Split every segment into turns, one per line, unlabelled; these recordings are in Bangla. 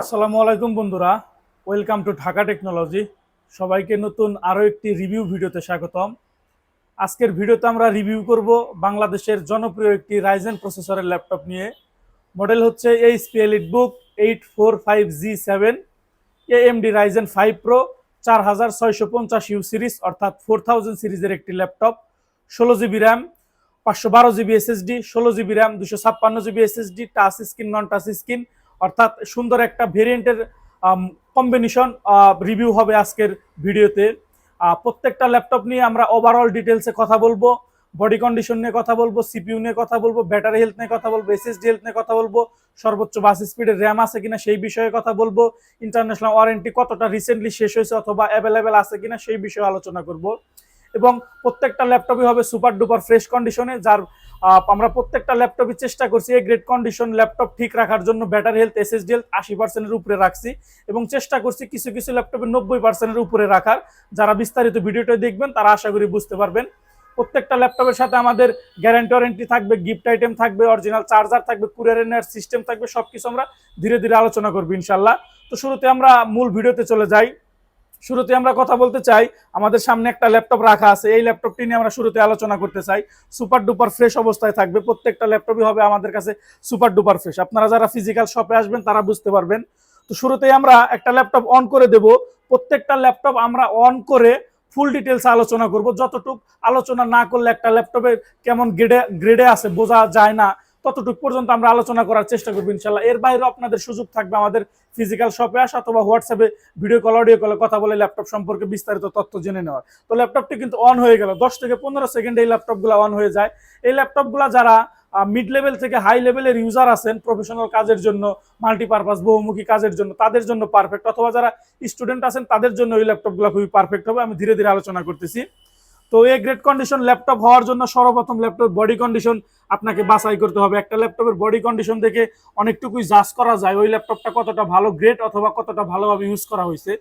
আসসালামু আলাইকুম বন্ধুরা। ওয়েলকাম টু ঢাকা টেকনোলজি সবাইকে নতুন আরও একটি রিভিউ ভিডিওতে স্বাগতম। আজকের ভিডিওতে আমরা রিভিউ করব বাংলাদেশের জনপ্রিয় একটি রাইজেন প্রসেসরের ল্যাপটপ নিয়ে। মডেল হচ্ছে HP EliteBook eight four five G seven A M AMD Ryzen five pro চার হাজার ছয়শো পঞ্চাশ ইউ সিরিজ অর্থাৎ ফোর থাউজেন্ড সিরিজের একটি ল্যাপটপ ষোলো জিবি র্যাম পাঁচশো বারো জিবি এসএসডি ষোলো জিবি র্যাম দুশো ছাপ্পান্ন GB SSD touch screen non touch screen অর্থাৎ সুন্দর একটা ভেরিয়েন্টের কম্বিনেশন রিভিউ হবে আজকের ভিডিওতে। প্রত্যেকটা ল্যাপটপ নিয়ে আমরা ওভারঅল ডিটেলসে কথা বলব বডি কন্ডিশন নিয়ে কথা বলব সিপিইউ নিয়ে কথা বলব ব্যাটারি হেলথ নিয়ে কথা বলব এসএসডি হেলথ নিয়ে কথা বলব, সর্বোচ্চ বাস স্পিডের র্যাম আছে কিনা সেই বিষয়ে কথা বলব ইন্টারন্যাশনাল ওয়ারেন্টি কতটা রিসেন্টলি শেষ হয়েছে অথবা অ্যাভেলেবেল আছে কিনা সেই বিষয়ে আলোচনা করব। এবং প্রত্যেকটা ল্যাপটপই হবে সুপার ডুপার ফ্রেশ কন্ডিশনে, যার আমরা প্রত্যেকটা ল্যাপটপই চেষ্টা করছি এই গ্রেড কন্ডিশন ল্যাপটপ ঠিক রাখার জন্য, ব্যাটারি হেলথ এসএসডি হেলথ আশি পার্সেন্টের উপরে রাখছি এবং চেষ্টা করছি কিছু কিছু ল্যাপটপে নব্বই পার্সেন্টের উপরে রাখার। যারা বিস্তারিত ভিডিওটা দেখবেন, তারা আশা করি বুঝতে পারবেন। প্রত্যেকটা ল্যাপটপের সাথে আমাদের গ্যারান্টি ওয়ারেন্টি থাকবে গিফট আইটেম থাকবে অরিজিনাল চার্জার থাকবে কুরিয়ার নেওয়ার সিস্টেম থাকবে সব কিছু আমরা ধীরে ধীরে আলোচনা করব ইনশাল্লাহ। তো শুরুতে আমরা মূল ভিডিওতে চলে যাই। শুরুতে আমরা কথা বলতে চাই, আমাদের সামনে একটা ল্যাপটপ রাখা আছে, এই ল্যাপটপটি নিয়ে আমরা শুরুতে আলোচনা করতে চাই। সুপার ডুপার ফ্রেশ অবস্থায় থাকবে, প্রত্যেকটা ল্যাপটপই হবে আমাদের কাছে সুপার ডুপার ফ্রেশ। আপনারা যারা ফিজিক্যাল শপে আসবেন, তারা বুঝতে পারবেন। তো শুরুতেই আমরা একটা ল্যাপটপ অন করে দেব। প্রত্যেকটা ল্যাপটপ আমরা অন করে ফুল ডিটেলস আলোচনা করব। যতটুক আলোচনা না করলে একটা ল্যাপটপের কেমন গ্রেডে গ্রেডে আছে, বোঝা যায় না। ততটুকু পর্যন্ত আমরা আলোচনা করার চেষ্টা করব, ইনশাল্লাহ। এর বাইরেও আপনাদের সুযোগ থাকবে আমাদের ফিজিক্যাল শপে আসা অথবা হোয়াটসঅ্যাপে ভিডিও কল অডিও কলে কথা বলে ল্যাপটপ সম্পর্কে বিস্তারিত তথ্য জেনে নেওয়ার। তো ল্যাপটপটি কিন্তু অন হয়ে গেল। দশ থেকে পনেরো সেকেন্ডে এই ল্যাপটপগুলো অন হয়ে যায়। এই ল্যাপটপগুলো যারা মিড লেভেল থেকে হাই লেভেলের ইউজার আছেন প্রফেশনাল কাজের জন্য মাল্টিপারপাস বহুমুখী কাজের জন্য, তাদের জন্য পারফেক্ট অথবা যারা স্টুডেন্ট আছেন, তাদের জন্য এই ল্যাপটপগুলো খুবই পারফেক্ট হবে। আমি ধীরে ধীরে আলোচনা করতেছি। তো এই গ্রেড কন্ডিশন ল্যাপটপ হওয়ার জন্য সর্বপ্রথম ল্যাপটপ বডি কন্ডিশন আপনাকে বাছাই করতে হবে। একটা ল্যাপটপের বডি কন্ডিশন দেখে অনেকটুকুই জাজ করা যায়, ওই ল্যাপটপটা কতটা ভালো গ্রেড অথবা কতটা ভালোভাবে ইউজ করা হয়েছে।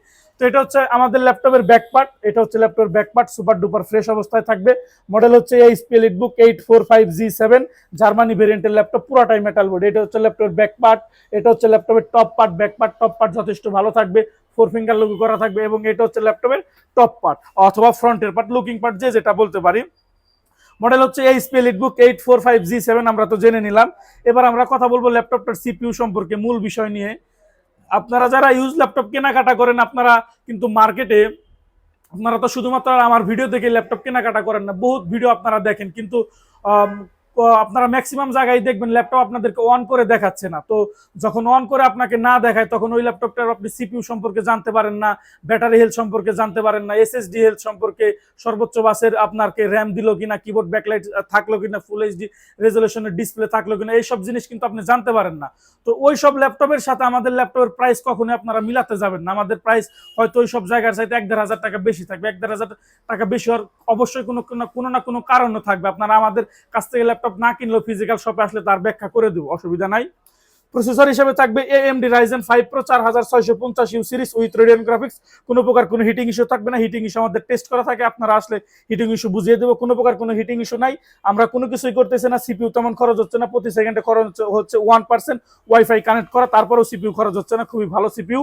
তো এটা হচ্ছে আমাদের ল্যাপটপের ব্যাকপার্ট এটা হচ্ছে ল্যাপটপের ব্যাকপার্ট সুপার ডুপার ফ্রেশ অবস্থায় থাকবে। মডেল হচ্ছে এই EliteBook eight four five G seven Germany ভেরিয়েন্টের ল্যাপটপ পুরাটাই মেটাল বোর্ড এটা হচ্ছে ল্যাপটপের ব্যাক পার্ট এটা হচ্ছে ল্যাপটপের top part back part top part যথেষ্ট ভালো থাকবে। ফোর ফিঙ্গার লোগো করা থাকবে এবং এটা হচ্ছে ল্যাপটপের টপ পার্ট অথবা ফ্রন্টের পার্ট লুকিং পার্ট যে যেটা বলতে পারি। মডেল হচ্ছে এই EliteBook eight four five G seven আমরা তো জেনে নিলাম। এবার আমরা কথা বলব ল্যাপটপটার সিপিইউ সম্পর্কে মূল বিষয় নিয়ে। আপনারা যারা ইউজ ল্যাপটপ কেনাকাটা করেন, আপনারা কিন্তু মার্কেটে আপনারা তো শুধুমাত্র আমার ভিডিও দেখে ল্যাপটপ কেনাকাটা করেন না, বহুত ভিডিও আপনারা দেখেন। কিন্তু আপনারা ম্যাক্সিমাম জায়গায় দেখবেন ল্যাপটপ আপনাদেরকে অন করে দেখাচ্ছে না। তো যখন অন করে আপনাকে না দেখায়, তখন ওই ল্যাপটপটার আপনি সিপিউ সম্পর্কে জানতে পারেন না ব্যাটারি হেলথ সম্পর্কে জানতে পারেন না এসএসডি হেলথ সম্পর্কে সর্বোচ্চ বাসের আপনাকে র্যাম দিল কিনা কিবোর্ড ব্যাকলাইট থাকল কিনা ফুল এইচডি রেজলিউশনের ডিসপ্লে থাকল কিনা, এইসব জিনিস কিন্তু আপনি জানতে পারেন না। তো ওই সব ল্যাপটপের সাথে আমাদের ল্যাপটপের প্রাইস কখনোই আপনারা মিলাতে যাবেন না। আমাদের প্রাইস হয়তো ওই সব জায়গার চাইতে এক দেড় হাজার টাকা বেশি থাকবে, এক দেড় হাজার টাকা বেশি হওয়ার অবশ্যই কোনো- কোনো না কোনো কারণও থাকবে। আপনারা আমাদের কাছ থেকে ল্যাপটপ না কিনলেও ফিজিক্যাল শপে আসলে তার ব্যাখ্যা করে দেবো, অসুবিধা নাই। প্রসেসর হিসেবে থাকবে এএমডি রাইজেন ফাইভ প্রো চার হাজার ছয়শো পঞ্চাশ U series with Radeon graphics কোনো প্রকার কোনো হিটিং ইস্যু থাকবে না হিটিং ইস্যু আমাদের টেস্ট করা থাকে, আপনারা আসলে হিটিং ইস্যু বুঝিয়ে দেবো, কোনো প্রকার কোনো হিটিং ইস্যু নাই। আমরা কোনো কিছুই করতেছি না সিপিউ তেমন খরচ হচ্ছে না, প্রতি সেকেন্ডে খরচ হচ্ছে ওয়ান পার্সেন্ট ওয়াইফাই কানেক্ট করা, তারপরেও সিপিউ খরচ হচ্ছে না, খুবই ভালো CPU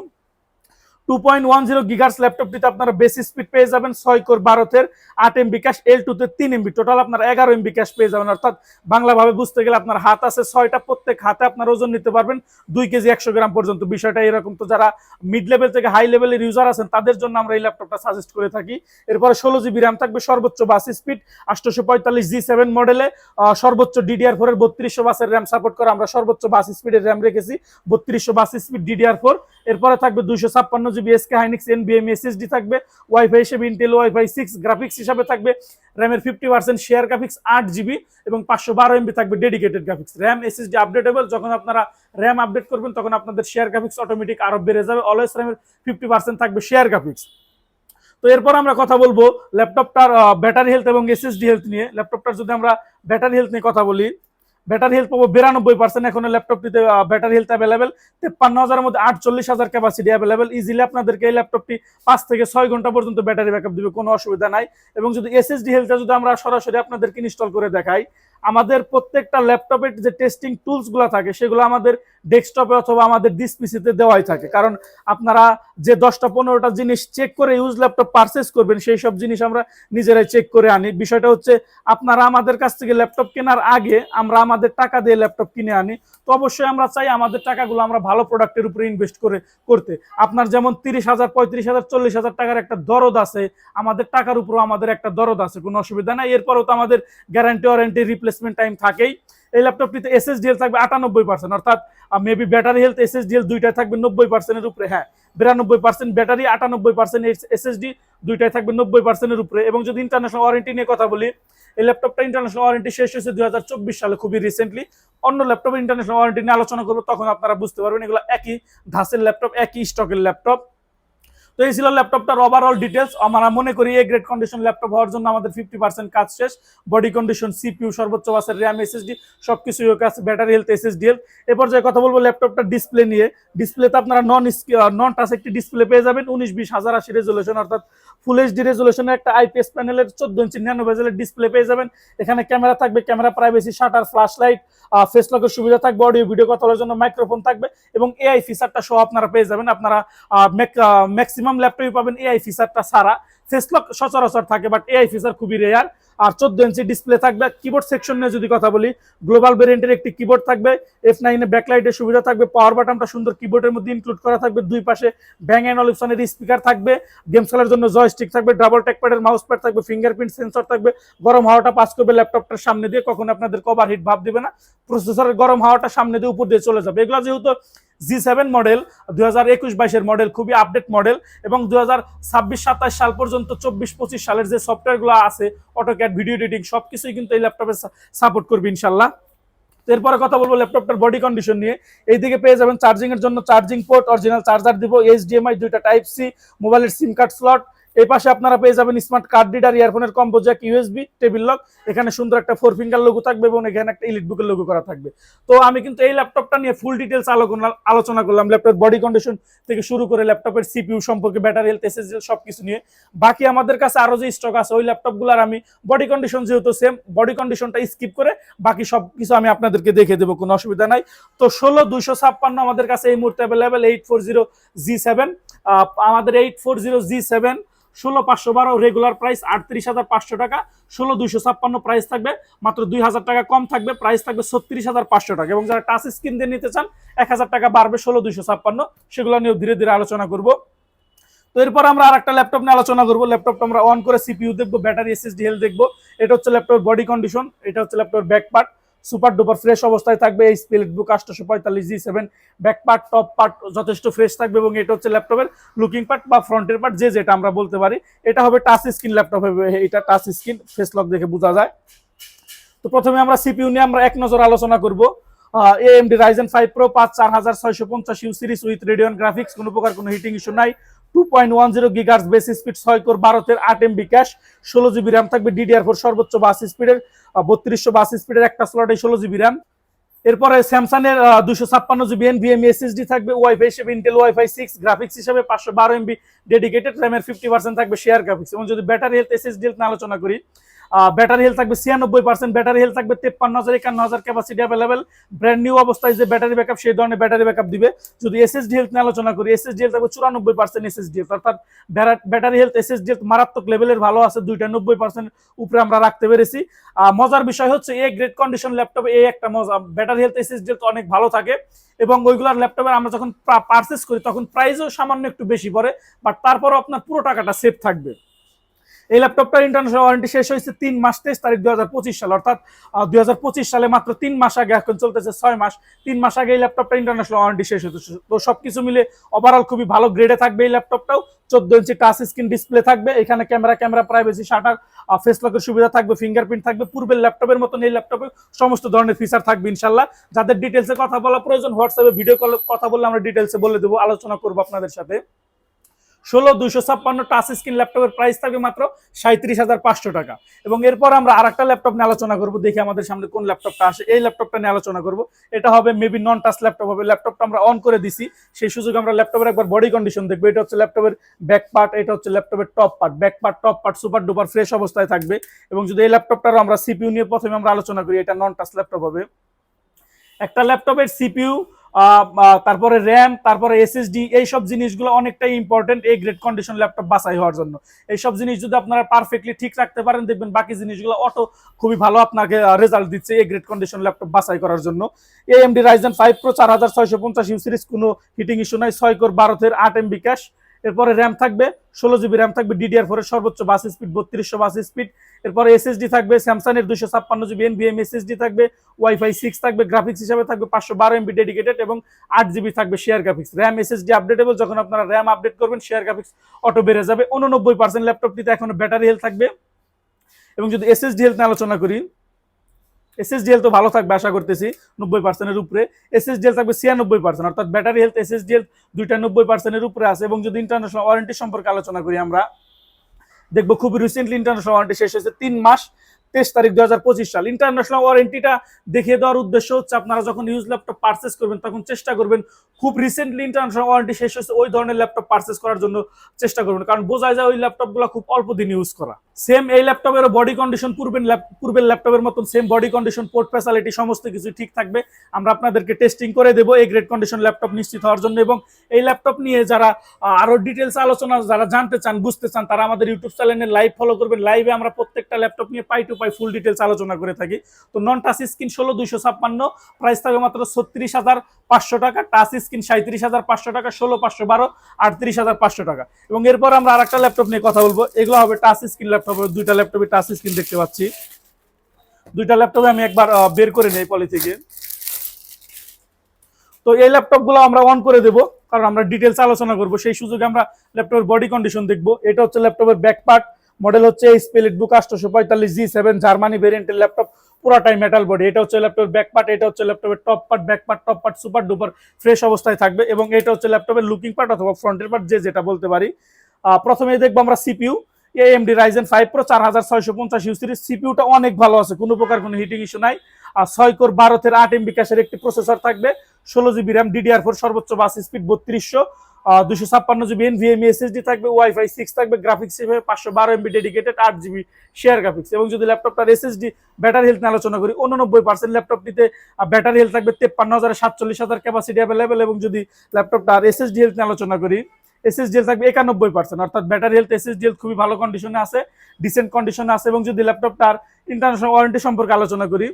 two point one zero gigahertz ল্যাপটপটিতে আপনারা বেশি স্পিড পেয়ে যাবেন ছয় কোর বারোতের আট এমবি ক্যাশ এল টুতে তিন এমবি টোটাল এগারো এমবি ক্যাশ পেয়ে যাবেন। অর্থাৎ বাংলাভাবে বুঝতে গেলে আপনার হাত আছে ছয়টা, প্রত্যেক হাতে আপনার ওজন নিতে পারবেন। দুই কেজি একশো গ্রাম পর্যন্ত। বিষয়টা এরকম তো যারা মিড লেভেল থেকে হাই লেভেলের ইউজার আছেন, তাদের জন্য আমরা এই ল্যাপটপটা সাজেস্ট করে থাকি। এরপরে ষোলো জিবি র্যাম থাকবে, সর্বোচ্চ বাস স্পিড আটশোশো পঁয়তাল্লিশ জি সেভেন মডেলে সর্বোচ্চ ডিডিআর ফোর এর বত্রিশশো বাসের র্যাম সাপোর্ট করে আমরা সর্বোচ্চ বাস স্পিডের র্যাম রেখেছি, বত্রিশশো বাস স্পিড ডিডিআর ফোর এরপরে থাকবে দুইশো ছাপ্পান্ন জিবি এসকে হাইনিক্স এনবিএম এসএসডি থাকবে ওয়াইফাই হিসেবে ইন্টেল ওয়াইফাই সিক্স গ্রাফিক্স হিসাবে থাকবে র্যামের ফিফটি পার্সেন্ট শেয়ার গ্রাফিক্স আট জিবি এবং পাঁচশো বারো এমবি থাকবে dedicated graphics RAM SSD updatable যখন আপনারা র্যাম আপডেট করবেন, তখন আপনাদের শেয়ার গ্রাফিক্স অটোমেটিক আরও বেড়ে যাবে অলওয়েজ র্যামের ফিফটি পার্সেন্ট থাকবে শেয়ার গ্রাফিক্স তো এরপর আমরা কথা বলব ল্যাপটপটার ব্যাটারি হেলথ এবং এসএসডি হেলথ নিয়ে। ল্যাপটপটার যদি আমরা ব্যাটারি হেলথ নিয়ে কথা বলি ব্যাটারি হেলথ পাবো বিরানব্বই পার্সেন্ট এখন ল্যাপটপটিতে ব্যাটারি হেলথ অ্যাভেলেবেল তেপ্পান্ন হাজারের মধ্যে আটচল্লিশ হাজার ক্যাপাসিটি অ্যাভেলেবেল ইজিলি আপনাদেরকে এই ল্যাপটপটি পাঁচ থেকে ছয় ঘণ্টা পর্যন্ত ব্যাটারি ব্যাকআপ দেবে, কোনো অসুবিধা নাই। এবং যদি এসএসডি হেলথে যদি আমরা সরাসরি আপনাদেরকে ইনস্টল করে দেখাই আমাদের প্রত্যেকটা ল্যাপটপের যে টেস্টিং টুলসগুলো থাকে, সেগুলো আমাদের ডেস্কটপে অথবা আমাদের ডিসপিসিতে দেওয়াই থাকে। কারণ আপনারা যে দশটা পনেরোটা জিনিস চেক করে ইউজ ল্যাপটপ পারচেস করবেন, সেই সব জিনিস আমরা নিজেরাই চেক করে আনি। বিষয়টা হচ্ছে, আপনারা আমাদের কাছ থেকে ল্যাপটপ কেনার আগে আমরা আমাদের টাকা দিয়ে ল্যাপটপ কিনে আনি। তো অবশ্যই আমরা চাই আমাদের টাকাগুলো আমরা ভালো প্রোডাক্টের উপরে ইনভেস্ট করে, করতে। আপনার যেমন তিরিশ হাজার, পঁয়ত্রিশ হাজার, চল্লিশ হাজার টাকার একটা দরদ আছে, আমাদের টাকার উপরও আমাদের একটা দরদ আছে, কোনো অসুবিধা নাই। এরপরেও তো আমাদের গ্যারান্টি ওয়ারেন্টি রিপ্লেসমেন্ট টাইম থাকেই। এই ল্যাপটপটিতে এসএসডিএল থাকবে আটানব্বই পার্সেন্ট অর্থাৎ মেবি ব্যাটারি হেলথ এসএসডিএল দুইটাই থাকবে নব্বই পার্সেন্টের উপরে হ্যাঁ বিরানব্বই পার্সেন্ট ব্যাটারি আটানব্বই পার্সেন্ট এসএসডি দুইটাই থাকবে নব্বই পার্সেন্টের উপরে। এবং যদি ইন্টারন্যাশনাল ওয়ারেন্টি নিয়ে কথা বলি, এই ল্যাপটপটা ইন্টারন্যাশনাল ওয়ারেন্টি শেষ হয়েছে দু হাজার চব্বিশ সালে, খুবই রিসেন্টলি অন্য ল্যাপটপের ইন্টারন্যাশনাল ওয়ারেন্টি নিয়ে আলোচনা করব, তখন আপনারা বুঝতে পারবেন এগুলো একই ধাসের ল্যাপটপ একই স্টকের ল্যাপটপ তো এই ছিল ল্যাপটপটার ওভারঅল ডিটেলস আমরা মনে করি এই গ্রেড কন্ডিশন ল্যাপটপ হওয়ার জন্য আমাদের ফিফটি পার্সেন্ট কাজ শেষ। বডি কন্ডিশন সিপিইউ সর্বোচ্চ বাসের র্যাম এসএসডি সব কিছুই আছে ব্যাটারি হেলথ এসএসডিএল এরপর যে কথা বলব ল্যাপটপটা ডিসপ্লে নিয়ে। ডিসপ্লেতে আপনারা নন নন টাচ একটি ডিসপ্লে পেয়ে যাবেন। উনিশ, বিশ, হাজার, আশি রেজলিউশন অর্থাৎ ফুল এইচডি রেজলিউশনের একটা আইপিএস প্যানেলের চোদ্দ ইঞ্চি ন্যানো বেজেলের ডিসপ্লে পেয়ে যাবেন। এখানে ক্যামেরা থাকবে camera privacy shutter flash light face লকের সুবিধা থাকবে অডিও ভিডিও কথা বলার জন্য মাইক্রোফোন থাকবে এবং এআই ফিচারটা সহ আপনারা পেয়ে যাবেন। আপনারা ম্যাক্সিমাম ল্যাপটপে পাবেন এআই ফিচারটা ছাড়া। ফেসলক সচরাচর থাকে বাট এআই ফিচার খুবই রেয়ার আর চোদ্দ ইঞ্চি ডিসপ্লে থাকবে। কিবোর্ড সেকশন নিয়ে যদি কথা বলি গ্লোবাল ভেরিয়েন্টের একটি কিবোর্ড থাকবে এফ নাইনে ব্যাকলাইটের সুবিধা থাকবে পাওয়ার বাটনটা সুন্দর কিবোর্ডের মধ্যে ইনক্লুড করা থাকবে, দুই পাশে ব্যাং অ্যান্ড অলিপসনের স্পিকার থাকবে গেমস খেলার জন্য জয়স্টিক থাকবে ডাবল ট্যাকপ্যাডের মাউস প্যাড থাকবে ফিঙ্গারপ্রিন্ট সেন্সর থাকবে, গরম হাওয়াটা পাস করবে ল্যাপটপটার সামনে দিয়ে, কখন আপনাদের কভার হিট ভাব দেবে না প্রসেসরের গরম হাওয়াটা সামনে দিয়ে উপর দিয়ে চলে যাবে। এগুলো যেহেতু জি সেভেন মডেল দুই হাজার একুশ বাইশের মডেল খুবই আপডেট মডেল এবং দু হাজার ছাব্বিশ সাতাশ সাল পর্যন্ত, চব্বিশ পঁচিশ সালের যে সফটওয়্যারগুলো আছে অটোক্যাট ভিডিও এডিটিং সব কিছুই কিন্তু এই ল্যাপটপে সাপোর্ট করবে ইনশাল্লাহ। এরপরে কথা বলব ল্যাপটপটার বডি কন্ডিশন নিয়ে। এইদিকে পেয়ে যাবেন চার্জিং এর জন্য চার্জিং পোর্ট অরিজিনাল চার্জার দিব এইচডিএমআই দুইটা টাইপ সি মোবাইলের সিম কার্ড স্লট এই পাশে আপনারা পেয়ে যাবেন smart card reader ইয়ারফোনের combo jack USB table lock এখানে সুন্দর একটা ফোর ফিঙ্গার লোগো থাকবে এবং এখানে একটা ইলিট বুকের লোগো করা থাকবে। তো আমি কিন্তু এই ল্যাপটপটা নিয়ে ফুল ডিটেলস আলোচনা করলাম। ল্যাপটপ বডি কন্ডিশন থেকে শুরু করে ল্যাপটপের সিপিইউ সম্পর্কে ব্যাটারি হেলথ এসএসডি সব কিছু নিয়ে। বাকি আমাদের কাছে আরও যে স্টক আছে, ওই ল্যাপটপগুলোর আমি বডি কন্ডিশন যেহেতু সেম বডি কন্ডিশনটা স্কিপ করে বাকি সব কিছু আমি আপনাদেরকে দেখে দেবো, কোনো অসুবিধা নাই। তো ষোলো দুইশো ছাপ্পান্ন আমাদের কাছে এই মুহূর্তে available eight four zero G seven আমাদের eight four zero G seven ষোলো পাঁচশো বারো রেগুলার প্রাইস আটত্রিশ হাজার পাঁচশো টাকা, ষোলো দুইশো ছাপ্পান্ন প্রাইস থাকবে, মাত্র দুই হাজার টাকা কম থাকবে প্রাইস থাকবে ছত্রিশ হাজার পাঁচশো টাকা। এবং যারা টাচ স্ক্রিন দিয়ে নিতে চান, এক হাজার টাকা বাড়বে ষোলো দুইশো ছাপ্পান্ন। সেগুলো নিয়েও ধীরে ধীরে আলোচনা করব। তো এরপর আমরা আর একটা ল্যাপটপ নিয়ে আলোচনা করব। ল্যাপটপটা আমরা অন করে সিপিইউ দেখব ব্যাটারি এসএসডি হেলথ দেখব। এটা হচ্ছে ল্যাপটপের বডি কন্ডিশন এটা হচ্ছে ল্যাপটপের back part super duper fresh অবস্থায় থাকবে, এই স্পিলেট বুক আটশোশো পঁয়তাল্লিশ G seven. Back part, top part যথেষ্ট ফ্রেশ থাকবে এবং এটা হচ্ছে ল্যাপটপের লুকিং পার্ট বা ফ্রন্টের পার্ট, যে যেটা আমরা বলতে পারি। এটা হবে টাচ স্ক্রিন ল্যাপটপ, হবে এটা টাচ স্ক্রিন, ফেস লক দেখে বোঝা যায়। তো প্রথমে আমরা সিপিউ নিয়ে আমরা এক নজর আলোচনা করব। এএমডি রাইজেন ফাইভ প্রো পাঁচ, চার হাজার ছয়শো পঞ্চাশ U series with Radeon graphics কোনো প্রকার কোনো হিটিং ইস্যু নাই। টু পয়েন্ট বেস স্পিড ছয় কোর ক্যাশ থাকবে সর্বোচ্চ বাস স্পিডের বত্রিশশো বাস স্পিডের একটা স্লটে ষোলো জিবি র্যাম এরপরে স্যামসাং এর দুশো ছাপ্পান্ন জিবি এনভিএমই এসএসডি থাকবে ওয়াইফাই হিসেবে ইন্টেল ওয়াইফাই সিক্স গ্রাফিক্স হিসেবে পাঁচশো বারো এমবি ডেডিকেটেড র্যামের ফিফটি পার্সেন্ট থাকবে শেয়ার গ্রাফিক্স এবং যদি ব্যাটারি হেলথ এসএসডি হেলথ আলোচনা করি ব্যাটারি হেলথ থাকবে ছিয়ানব্বই পার্সেন্ট ব্যাটারি হেলথ থাকবে তেপ্পান্ন হাজার, একান্ন হাজার ক্যাপাসিটি অ্যাভেলেবেল ব্র্যান্ড নিউ অবস্থায় যে ব্যাটারি ব্যাকআপ সেই ধরনের ব্যাটারি ব্যাকআপ দিবে। যদি এসএসডি হেলথ নিয়ে আলোচনা করি এসএসডি হেলথ থাকবে চুরানব্বই পার্সেন্ট এসএসডি হেলথ অর্থাৎ ব্যাটারি হেলথ এসএসডি হেলথ মারাত্মক লেভেলের ভালো আছে, দুইটা নব্বই পার্সেন্ট উপরে আমরা রাখতে পেরেছি। মজার বিষয় হচ্ছে এ গ্রেড কন্ডিশন ল্যাপটপে এই একটা মজা ব্যাটারি হেলথ এসএসডি হেলথ অনেক ভালো থাকে এবং ওইগুলোর ল্যাপটপে আমরা যখন পারচেস করি, তখন প্রাইসও সামান্য একটু বেশি পড়ে বাট তারপরও আপনার পুরো টাকাটা সেভ থাকবে। এই ল্যাপটপটার ইন্টারন্যাশনাল ওয়ারেন্টি শেষ হয়েছে তিন মাস, তেইশ তারিখ দুই সাল। অর্থাৎ দুই সালে মাত্র তিন মাস আগে এখন চলতেছে ছয় মাস। তিন মাস আগে এই ল্যাপটপটা ইন্টারন্যাশনাল ওয়ারেন্টি শেষ হতে তো সবকিছু মিলে ওভারঅল খুবই ভালো গ্রেডে থাকবে এই ল্যাপটপটাও চোদ্দ ইঞ্চি টাচ স্ক্রিন ডিসপ্লে থাকবে। এখানে camera camera privacy shutter face লকের সুবিধা থাকবে ফিঙ্গারপ্রিন্ট থাকবে। পূর্বের ল্যাপটপের মতন এই ল্যাপটপে সমস্ত ধরনের ফিচার থাকবে ইনশাল্লাহ যাদের ডিটেলসে কথা বলা প্রয়োজন হোয়াটসঅ্যাপে ভিডিও কল কথা বললে আমরা ডিটেলসে বলে দেবো। আলোচনা করব আপনাদের সাথে। ষোলো, দুইশো ছাপ্পান্ন টাচ স্ক্রিন ল্যাপটপের প্রাইস থাকবে মাত্র সাঁত্রিশ হাজার পাঁচশো টাকা। এবং এরপর আমরা আর একটা ল্যাপটপ নিয়ে আলোচনা করব, দেখি আমাদের সামনে কোন ল্যাপটপটা আসে। এই ল্যাপটপটা নিয়ে আলোচনা করব। এটা হবে মেবি নন টাচ ল্যাপটপ হবে। ল্যাপটপটা আমরা অন করে দিছি। সেই সুযোগ আমরা ল্যাপটপের একবার বডি কন্ডিশন দেখব। এটা হচ্ছে ল্যাপটপের ব্যাক পার্ট এটা হচ্ছে ল্যাপটপের top part back part top part super duper fresh অবস্থায় থাকবে। এবং যদি এই ল্যাপটপটারও আমরা সিপিইউ নিয়ে প্রথমে আমরা আলোচনা করি, এটা নন টাচ ল্যাপটপ হবে। একটা ল্যাপটপের সিপিইউ তারপরে র্যাম, তারপরে এসএসডি, এইসব জিনিসগুলো অনেকটাই ইম্পর্টেন্ট এই গ্রেড কন্ডিশন ল্যাপটপ বাছাই হওয়ার জন্য। এইসব জিনিস যদি আপনারা পারফেক্টলি ঠিক রাখতে পারেন, দেখবেন বাকি জিনিসগুলো অটো খুবই ভালো আপনাকে রেজাল্ট দিচ্ছে এই গ্রেড কন্ডিশন ল্যাপটপ বাছাই করার জন্য। এএমডি রাইজেন ফাইভ প্রো চার হাজার ছয়শো পঞ্চাশ ইউ সিরিজ কোনো হিটিং ইস্যু নাই, ছয় কোর বারোতের আট এমবি ক্যাশ এরপরে র্যাম থাকবে, ষোলো জিবি র্যাম থাকবে ডিডিআর ফোরের সর্বোচ্চ বাস স্পিড বত্রিশশো বাস স্পিড এরপরে এসএসডি থাকবে স্যামসাং এর দুশো ছাপ্পান্ন জিবি এনভিএম এসএসডি থাকবে ওয়াইফাই সিক্স থাকবে গ্রাফিক্স হিসাবে থাকবে পাঁচশো বারো এমবি ডেডিকেটেড এবং আট জিবি থাকবে share graphics RAM SSD updatable যখন আপনারা র্যাম আপডেট করবেন শেয়ার গ্রাফিক্স অটো বেড়ে যাবে। উননব্বই পার্সেন্ট ল্যাপটপটিতে এখনও ব্যাটারি হেলথ থাকবে। এবং যদি এসএসডি হেলথ আলোচনা করি এসএসডিএল তো ভালো থাকবে, আশা করতেছি, নব্বই পার্সেন্টের উপরে। এসএসডিএল থাকবে ছিয়ানব্বই পার্সেন্ট অর্থাৎ ব্যাটারি হেলথ এসএসডিএল দুইটা নব্বই পার্সেন্টের উপরে আছে এবং যদি ইন্টারন্যাশনাল ওয়ারেন্টি সম্পর্কে আলোচনা করি আমরা, দেখব খুবই রিসেন্টলি ইন্টারন্যাশনাল ওয়ারেন্টি শেষ হয়েছে তিন মাস। তেইশ তারিখ দু হাজার পঁচিশ সাল। ইন্টারন্যাশনাল ওয়ারেন্টিটা দেখিয়ে দেওয়ার উদ্দেশ্য হচ্ছে আপনারা যখন ইউজ ল্যাপটপ পারচেস করবেন তখন চেষ্টা করবেন খুব রিসেন্টলি ইন্টারন্যাশনাল ওয়ারেন্টি শেষ হয়েছে ওই ধরনের ল্যাপটপ পারচেস করার জন্য চেষ্টা করবেন। কারণ বোঝা যায় ওই ল্যাপটপগুলো খুব অল্প দিন ইউজ করা। সেম এই ল্যাপটপেরও বডি কন্ডিশন পূর্বের পূর্বের ল্যাপটপের মতন same body condition port facility সমস্ত কিছু ঠিক থাকবে। আমরা আপনাদেরকে টেস্টিং করে দেবো এই গ্রেড কন্ডিশন ল্যাপটপ নিশ্চিত হওয়ার জন্য এবং এই ল্যাপটপ নিয়ে যারা আহ, আরও ডিটেলস আলোচনা যারা জানতে চান বুঝতে চান তারা আমাদের ইউটিউব চ্যানেলে লাইভ ফলো করবেন। লাইভে আমরা প্রত্যেকটা ল্যাপটপ নিয়ে পাই টু পাই ফুল ডিটেলস আলোচনা করে থাকি। তো নন টাচ স্ক্রিন ষোলো, দুইশো ছাপ্পান্ন প্রাইস থাকবে মাত্র ছত্রিশ হাজার পাঁচশো টাকা। টাচ স্ক্রিন সাঁত্রিশ হাজার পাঁচশো টাকা, ষোলো পাঁচশো বারো, আটত্রিশ হাজার পাঁচশো টাকা। এবং এরপর আমরা আর একটা ল্যাপটপ নিয়ে কথা বলব। এগুলো হবে টাচ স্ক্রিন ল্যাপটপ দুইটা ল্যাপটপে টাচ স্ক্রিন দেখতে পাচ্ছি। দুইটা ল্যাপটপে আমি একবার বের করে নেই পলি থেকে। তো এই ল্যাপটপগুলো আমরা অন করে দেব, কারণ আমরা ডিটেলস আলোচনা করব। সেই সুযোগে আমরা ল্যাপটপের বডি কন্ডিশন দেখব। এটা হচ্ছে ল্যাপটপের ব্যাক পার্ট মডেল হচ্ছে স্পেলিট বুক আটশোশো পঁয়তাল্লিশ জি সেভেন জার্মানি ভেরিয়েন্টের ল্যাপটপ পুরাটাই মেটাল বডি এটা হচ্ছে ল্যাপটপের ব্যাক পার্ট এটা হচ্ছে ল্যাপটপের top part back part top part super duper fresh অবস্থায় থাকবে এবং এটা হচ্ছে ল্যাপটপের লুকিং পার্ট অথবা ফ্রন্টের পার্ট যে যেটা বলতে পারি। আহ, প্রথমে দেখব আমরা CPU AMD Ryzen five Pro চার হাজার ছয়শো পঞ্চাশ ইউ সিরিজ সিপিউটা অনেক ভালো আছে কোনো প্রকার কোনো হিটিং ইস্যু নাই। আর ছয় কোর বারোতের আট এমবি ক্যাশের একটি প্রসেসর থাকবে ষোলো জিবি র্যাম ডিডিআর ফোর সর্বোচ্চ বাস স্পিড বত্রিশশো। দুশো ছাপ্পান্ন জিবি এনভিএমই এসএসডি থাকবে ওয়াইফাই সিক্স থাকবে গ্রাফিক্স হিসেবে পাঁচশো বারো এমবি ডেডিকেটেড আট জিবি শেয়ার গ্রাফিক্স এবং যদি ল্যাপটপটার এসএসডি ব্যাটারি হেলথ আলোচনা করি, উননব্বই পার্সেন্ট ল্যাপটপটিতে ব্যাটারি হেলথ থাকবে তেপ্পান্ন হাজার সাতচল্লিশ হাজার ক্যাপাসিটি অ্যাভেলেবেল এবং যদি ল্যাপটপটার এসএসডি হেলথ আলোচনা করি এসএসডিএল থাকবে একানব্বই পার্সেন্ট অর্থাৎ ব্যাটারি হেলথ এসএসডিএল খুবই ভালো কন্ডিশনে আছে ডিসেন্ট কন্ডিশনে আছে এবং যদি ল্যাপটপটার ইন্টারন্যাশনাল ওয়ারেন্টি সম্পর্কে আলোচনা করি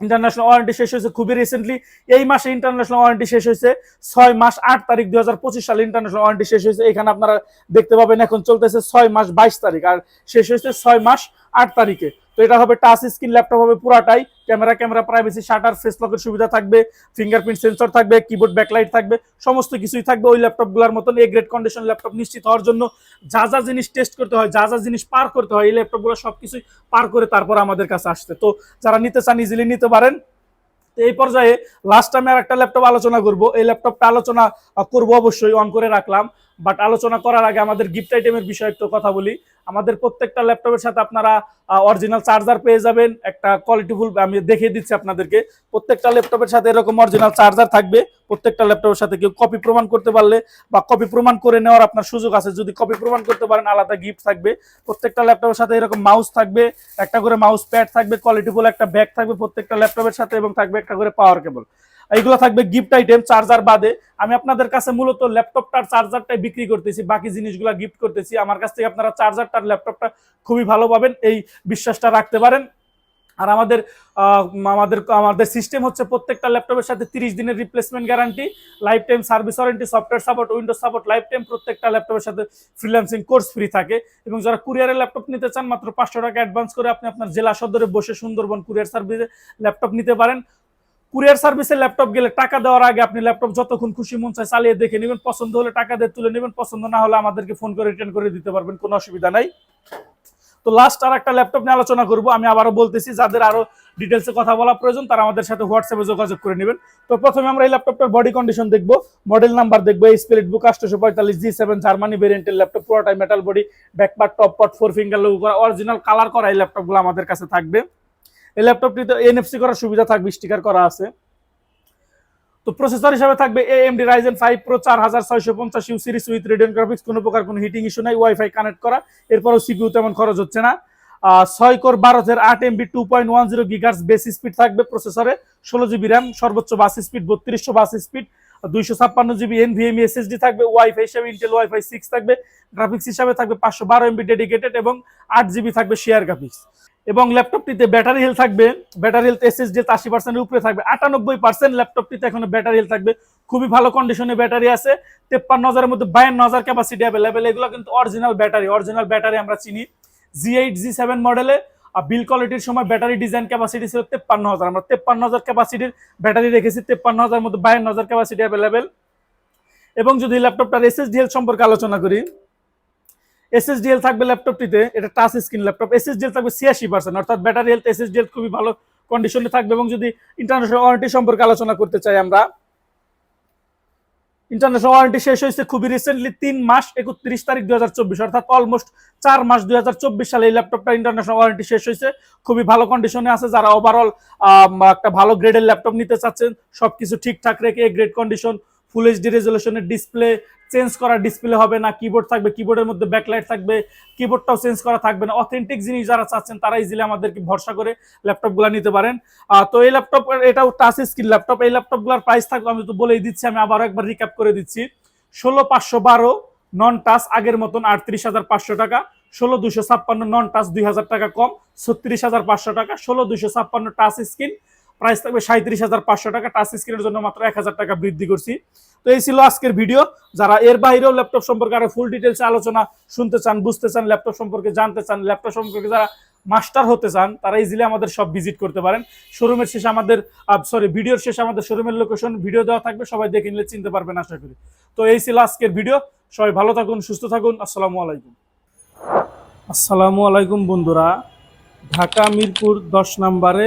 ইন্টারন্যাশনাল ওয়ারেন্টি শেষ হয়েছে খুবই রিসেন্টলি এই মাসে ইন্টারন্যাশনাল ওয়ারেন্টি শেষ হয়েছে ছয় মাস আট তারিখ দুই হাজার পঁচিশ সালে ইন্টারন্যাশনাল ওয়ারেন্টি শেষ হয়েছে। এখানে আপনারা দেখতে পাবেন এখন চলতেছে ছয় মাস বাইশ তারিখ, আর শেষ হয়েছে ছয় মাস আট তারিখে। তো এটা হবে টাচ স্ক্রিন ল্যাপটপ হবে পুরাটাই। Camera camera privacy shutter face লকের সুবিধা থাকবে ফিঙ্গারপ্রিন্ট সেন্সর থাকবে কিবোর্ড ব্যাকলাইট থাকবে, সমস্ত কিছুই থাকবে ওই ল্যাপটপগুলোর মতন। এ গ্রেড কন্ডিশন ল্যাপটপ নিশ্চিত হওয়ার জন্য যা যা জিনিস টেস্ট করতে হয়, যা যা জিনিস পার করতে হয়, এই ল্যাপটপগুলো সবকিছুই পার করে তারপর আমাদের কাছে আসতে। তো যারা নিতে চান ইজিলি নিতে পারেন। এই পর্যায়ে লাস্ট টাইমে আর একটা ল্যাপটপ আলোচনা করব। এই ল্যাপটপটা আলোচনা করব অবশ্যই অন করে রাখলাম। বাট আলোচনা করার আগে আমাদের গিফট আইটেমের বিষয়ে একটু কথা বলি। আমাদের প্রত্যেকটা ল্যাপটপের সাথে আপনারা অরিজিনাল চার্জার পেয়ে যাবেন। একটা কোয়ালিটিফুল আমি দেখিয়ে দিচ্ছি আপনাদেরকে। প্রত্যেকটা ল্যাপটপের সাথে এরকম অরিজিনাল চার্জার থাকবে। প্রত্যেকটা ল্যাপটপের সাথে কেউ কপি প্রমাণ করতে পারলে বা কপি প্রমাণ করে নেওয়ার আপনার সুযোগ আছে। যদি কপি প্রমাণ করতে পারেন, আলাদা গিফট থাকবে। প্রত্যেকটা ল্যাপটপের সাথে এরকম মাউস থাকবে। একটা করে মাউস প্যাড থাকবে কোয়ালিটিফুল একটা ব্যাগ থাকবে প্রত্যেকটা ল্যাপটপের সাথে এবং থাকবে একটা করে পাওয়ার কেবল এইগুলো থাকবে গিফট আইটেম চার্জার বাদে। আমি আপনাদের কাছে মূলত ল্যাপটপটার চার্জারটাই বিক্রি করতেছি, বাকি জিনিসগুলো গিফট করতেছি। আমার কাছ থেকে আপনারা চার্জারটার ল্যাপটপটা খুবই ভালো পাবেন, এই বিশ্বাসটা রাখতে পারেন। আর আমাদের আমাদের আমাদের সিস্টেম হচ্ছে প্রত্যেকটা ল্যাপটপের সাথে তিরিশ দিনের replacement guarantee life time service warranty software support Windows support life time প্রত্যেকটা ল্যাপটপের সাথে ফ্রিল্যান্সিং কোর্স ফ্রি থাকে। এবং যারা কুরিয়ারের ল্যাপটপ নিতে চান, মাত্র পাঁচশো টাকা অ্যাডভান্স করে আপনি আপনার জেলা সদরে বসে সুন্দরবন কুরিয়ার সার্ভিসে ল্যাপটপ নিতে পারেন। কুরিয়ার সার্ভিসে ল্যাপটপ গেলে টাকা দেওয়ার আগে আপনি ল্যাপটপ যতক্ষণ খুশি মন চায় চালিয়ে দেখে নেবেন। পছন্দ হলে টাকা দিয়ে তুলে নেবেন, পছন্দ না হলে আমাদেরকে ফোন করে রিটার্ন করে দিতে পারবেন, কোনো অসুবিধা নাই। তো লাস্ট আর একটা ল্যাপটপ নিয়ে আলোচনা করব। আমি আবারও বলতেছি, যাদের আরও ডিটেলসে কথা বলা প্রয়োজন, তারা আমাদের সাথে হোয়াটসঅ্যাপে যোগাযোগ করে নেবেন। তো প্রথমে আমরা এই ল্যাপটপটার বডি কন্ডিশন দেখব। মডেল নাম্বার দেখব এই স্পিরিট বুক আটশোশো পঁয়তাল্লিশ জি সেভেন জার্মানি ভেরিয়েন্টের ল্যাপটপ, পুরোটাই metal body back part top part four finger logo করা অরিজিনাল কালার করা এই ল্যাপটপগুলো আমাদের কাছে থাকবে। এই ল্যাপটপটিতে এনএফসি করার সুবিধা থাকবে স্টিকার করা আছে। তো প্রসেসর হিসাবে থাকবে এএমডি রাইজেন ফাইভ প্রো চার হাজার ছয়শো পঞ্চাশ U series with Radeon graphics কোনো প্রকার কোনো হিটিং ইস্যু নাই ওয়াইফাই কানেক্ট করা, এরপরও সিপিউ তেমন খরচ হচ্ছে না। ছয় কোর বারো হাজার আট MB two point one zero gigahertz base speed থাকবে প্রসেসরে ষোলো জিবি র্যাম সর্বোচ্চ বাস স্পিড বত্রিশশো বাস স্পিড দুইশো ছাপ্পান্ন জিবি এনভিএমই এসএসডি থাকবে ওয়াইফাই হিসাবে ইন্টেল ওয়াইফাই সিক্স থাকবে গ্রাফিক্স হিসাবে থাকবে পাঁচশো বারো এমবি ডেডিকেটেড এবং আট জিবি থাকবে শেয়ার গ্রাফিক্স এবং ল্যাপটপটিতে ব্যাটারি হেলথ থাকবে, ব্যাটারি হেলথ এসএসডি আশি পার্সেন্টের উপরে থাকবে, আটানব্বই পার্সেন্ট ল্যাপটপটিতে এখন ব্যাটারি হেলথ থাকবে, খুবই ভালো কন্ডিশনে ব্যাটারি আছে, তেপ্পান্ন হাজারের মধ্যে বায়ান্ন হাজার ক্যাপাসিটি অ্যাভেলেবেল এগুলো কিন্তু অরিজিনাল ব্যাটারি অরিজিনাল ব্যাটারি আমরা চিনি জি এইট জি সেভেন মডেলে আর বিল কোয়ালিটির সময় ব্যাটারি ডিজাইন ক্যাপাসিটি ছিল তেপ্পান্ন হাজার, আমরা তেপ্পান্ন হাজার ক্যাপাসিটির ব্যাটারি রেখেছি, তেপ্পান্ন হাজার মধ্যে বায়ান্ন হাজার ক্যাপাসিটি অ্যাভেলেবেল এবং যদি ল্যাপটপটার এসএসডিএল সম্পর্কে আলোচনা করি এসএসডিএল থাকবে ল্যাপটপটিতে এটা টাচ স্ক্রিন ল্যাপটপ এসএসডিএল থাকবে ছিয়াশি পার্সেন্ট অর্থাৎ ব্যাটারি হেলথ এসএসডিএল খুবই ভালো কন্ডিশনে থাকবে এবং যদি ইন্টারন্যাশনাল ওয়ারেন্টি সম্পর্কে আলোচনা করতে চাই আমরা ইন্টারন্যাশনাল ওয়ারেন্টি শেষ হয়েছে খুবই রিসেন্টলি তিন মাস একত্রিশ তারিখ দুই হাজার চব্বিশ, অর্থাৎ অলমোস্ট চার মাস দুই হাজার চব্বিশ সালে এই ল্যাপটপটা ইন্টারন্যাশনাল ওয়ারেন্টি শেষ হয়েছে, খুবই ভালো কন্ডিশনে আছে, যারা ওভারঅল একটা ভালো গ্রেডের ল্যাপটপ নিতে চাচ্ছেন, সবকিছু ঠিকঠাক রেখে গ্রেড কন্ডিশন ফুল এইচডি রেজলিউশনের ডিসপ্লে চেঞ্জ করা ডিসপ্লে হবে না কিবোর্ড থাকবে কিবোর্ডের মধ্যে ব্যাকলাইট থাকবে কিবোর্ডটাও চেঞ্জ করা থাকবে না। অথেন্টিক জিনিস যারা চাচ্ছেন, তারা ইজিলি আমাদেরকে ভরসা করে ল্যাপটপগুলো নিতে পারেন। তো এই ল্যাপটপ এটাও টাচ স্ক্রিন ল্যাপটপ এই ল্যাপটপগুলোর প্রাইস থাকবে, আমি তো বলেই দিচ্ছি, আমি আবার একবার রিক্যাপ করে দিচ্ছি। ষোলো পাঁচশো বারো নন টাচ আগের মতন আটত্রিশ হাজার পাঁচশো টাকা, ষোলো দুশো ছাপ্পান্ন নন টাচ দুই হাজার টাকা কম, ছত্রিশ হাজার পাঁচশো টাকা, ষোলো দুশো ছাপ্পান্ন টাচ স্ক্রিন প্রাইস থাকবে সাঁত্রিশ হাজার পাঁচশো টাকা টাচ স্ক্রিনের জন্য মাত্র এক হাজার টাকা বৃদ্ধি করছি। তো এই ছিল আজকের ভিডিও। যারা এর বাইরেও ল্যাপটপ সম্পর্কে আরও ফুল ডিটেলস আলোচনা শুনতে চান, বুঝতে চান, ল্যাপটপ সম্পর্কে জানতে চান, ল্যাপটপ সম্পর্কে যারা মাস্টার হতে চান, তারা ইজিলি আমাদের সব ভিজিট করতে পারেন। শোরুমের শেষে আমাদের সরি ভিডিওর শেষে আমাদের শোরুমের লোকেশন ভিডিও দেওয়া থাকবে, সবাই দেখে নিলে চিনতে পারবেন আশা করি। তো এই ছিল আজকের ভিডিও। সবাই ভালো থাকুন, সুস্থ থাকুন, আসসালামু আলাইকুম। আসসালামু আলাইকুম বন্ধুরা। ঢাকা মিরপুর দশ নম্বরে